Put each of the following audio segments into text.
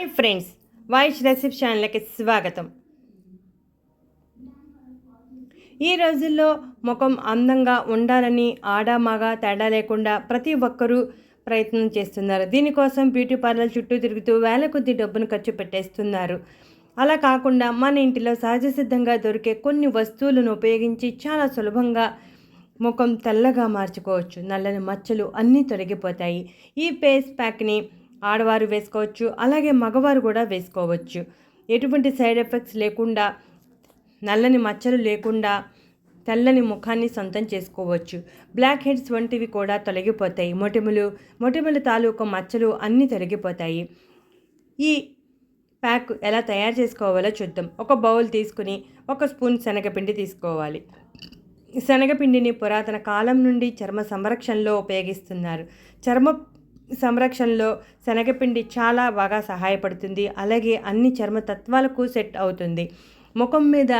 Hi friends voice రెసిప్ ఛానల్కి స్వాగతం. ఈ రోజుల్లో ముఖం అందంగా ఉండాలని ఆడ మగ తేడా లేకుండా ప్రతి ఒక్కరూ ప్రయత్నం చేస్తున్నారు. దీనికోసం బ్యూటీ పార్లర్ చుట్టూ తిరుగుతూ వేల కొద్ది డబ్బును ఖర్చు పెట్టేస్తున్నారు. అలా కాకుండా మన ఇంటిలో సహజ సిద్ధంగా దొరికే కొన్ని వస్తువులను ఉపయోగించి చాలా సులభంగా ముఖం తెల్లగా మార్చుకోవచ్చు. నల్లని మచ్చలు అన్నీ తొలగిపోతాయి. ఈ ఫేస్ ప్యాక్ని ఆడవారు వేసుకోవచ్చు అలాగే మగవారు కూడా వేసుకోవచ్చు. ఎటువంటి సైడ్ ఎఫెక్ట్స్ లేకుండా నల్లని మచ్చలు లేకుండా తెల్లని ముఖాన్ని సొంతం చేసుకోవచ్చు. బ్లాక్ హెడ్స్ వంటివి కూడా తొలగిపోతాయి. మొటిమలు మొటిమల తాలూకు మచ్చలు అన్నీ తొలగిపోతాయి. ఈ ప్యాక్ ఎలా తయారు చేసుకోవాలో చూద్దాం. ఒక బౌల్ తీసుకుని ఒక స్పూన్ శనగపిండి తీసుకోవాలి. శనగపిండిని పురాతన కాలం నుండి చర్మ సంరక్షణలో ఉపయోగిస్తున్నారు. చర్మ సంరక్షణలో శనగపిండి చాలా బాగా సహాయపడుతుంది. అలాగే అన్ని చర్మ తత్వాలకు సెట్ అవుతుంది. ముఖం మీద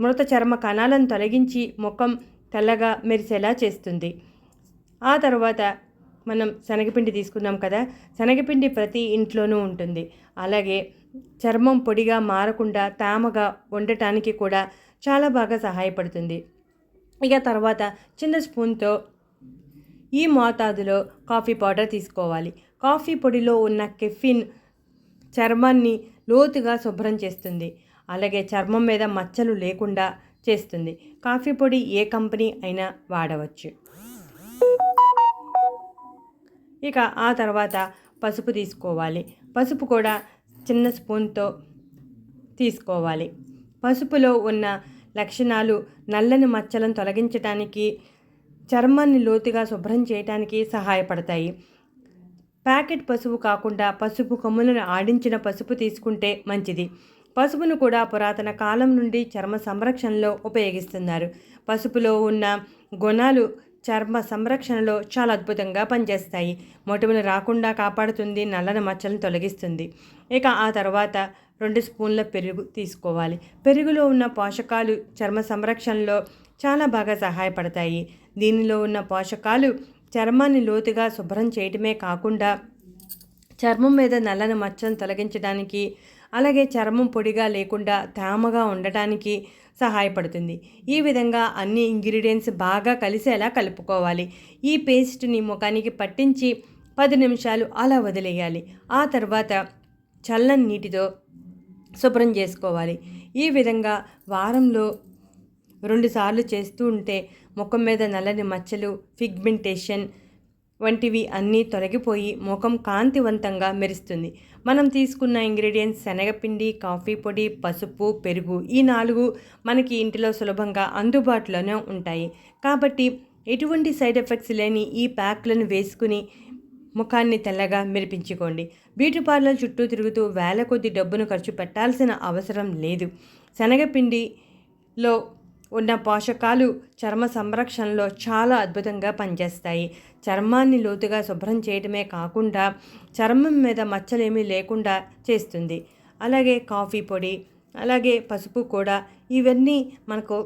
మృత చర్మ కణాలను తొలగించి ముఖం తెల్లగా మెరిసేలా చేస్తుంది. ఆ తర్వాత మనం శనగపిండి తీసుకున్నాం కదా శనగపిండి ప్రతి ఇంట్లోనూ ఉంటుంది. అలాగే చర్మం పొడిగా మారకుండా తామగా ఉండటానికి కూడా చాలా బాగా సహాయపడుతుంది. ఇక తర్వాత చిన్న స్పూన్తో ఈ మోతాదులో కాఫీ పౌడర్ తీసుకోవాలి. కాఫీ పొడిలో ఉన్న కెఫిన్ చర్మాన్ని లోతుగా శుభ్రం చేస్తుంది. అలాగే చర్మం మీద మచ్చలు లేకుండా చేస్తుంది. కాఫీ పొడి ఏ కంపెనీ అయినా వాడవచ్చు. ఇక ఆ తర్వాత పసుపు తీసుకోవాలి. పసుపు కూడా చిన్న స్పూన్తో తీసుకోవాలి. పసుపులో ఉన్న లక్షణాలు నల్లని మచ్చలను తొలగించడానికి చర్మాన్ని లోతుగా శుభ్రం చేయడానికి సహాయపడతాయి. ప్యాకెట్ పసుపు కాకుండా పసుపు కొమ్ములను ఆడించిన పసుపు తీసుకుంటే మంచిది. పసుపును కూడా పురాతన కాలం నుండి చర్మ సంరక్షణలో ఉపయోగిస్తున్నారు. పసుపులో ఉన్న గుణాలు చర్మ సంరక్షణలో చాలా అద్భుతంగా పనిచేస్తాయి. మొటిమలు రాకుండా కాపాడుతుంది నల్లని మచ్చలను తొలగిస్తుంది. ఇక ఆ తర్వాత రెండు స్పూన్ల పెరుగు తీసుకోవాలి. పెరుగులో ఉన్న పోషకాలు చర్మ సంరక్షణలో చాలా బాగా సహాయపడతాయి. దీనిలో ఉన్న పోషకాలు చర్మాన్ని లోతుగా శుభ్రం చేయటమే కాకుండా చర్మం మీద నల్లని మచ్చను తొలగించడానికి అలాగే చర్మం పొడిగా లేకుండా తేమగా ఉండటానికి సహాయపడుతుంది. ఈ విధంగా అన్ని ఇంగ్రీడియంట్స్ బాగా కలిసేలా కలుపుకోవాలి. ఈ పేస్ట్ని ముఖానికి పట్టించి పది నిమిషాలు అలా వదిలేయాలి. ఆ తర్వాత చల్లని నీటితో శుభ్రం చేసుకోవాలి. ఈ విధంగా వారంలో రెండుసార్లు చేస్తూ ఉంటే ముఖం మీద నల్లని మచ్చలు ఫిగ్మెంటేషన్ వంటివి అన్నీ తొలగిపోయి ముఖం కాంతివంతంగా మెరుస్తుంది. మనం తీసుకున్న ఇంగ్రీడియంట్స్ శనగపిండి కాఫీ పొడి పసుపు పెరుగు ఈ నాలుగు మనకి ఇంటిలో సులభంగా అందుబాటులోనే ఉంటాయి. కాబట్టి ఎటువంటి సైడ్ ఎఫెక్ట్స్ లేని ఈ ప్యాక్లను వేసుకుని ముఖాన్ని తెల్లగా మెరిపించుకోండి. బ్యూటీ పార్లర్ చుట్టూ తిరుగుతూ వేల కొద్ది డబ్బును ఖర్చు పెట్టాల్సిన అవసరం లేదు. శనగపిండిలో ఉన్న పోషకాలు చర్మ సంరక్షణలో చాలా అద్భుతంగా పనిచేస్తాయి. చర్మాన్ని లోతుగా శుభ్రం చేయడమే కాకుండా చర్మం మీద మచ్చలేమీ లేకుండా చేస్తుంది. అలాగే కాఫీ పొడి అలాగే పసుపు కూడా ఇవన్నీ మనకు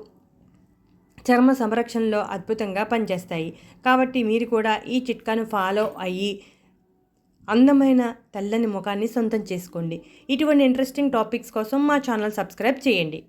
చర్మ సంరక్షణలో అద్భుతంగా పనిచేస్తాయి. కాబట్టి మీరు కూడా ఈ చిట్కాను ఫాలో అయ్యి అందమైన తెల్లని ముఖాన్ని సొంతం చేసుకోండి. ఇటువంటి ఇంట్రెస్టింగ్ టాపిక్స్ కోసం మా ఛానల్ సబ్స్క్రైబ్ చేయండి.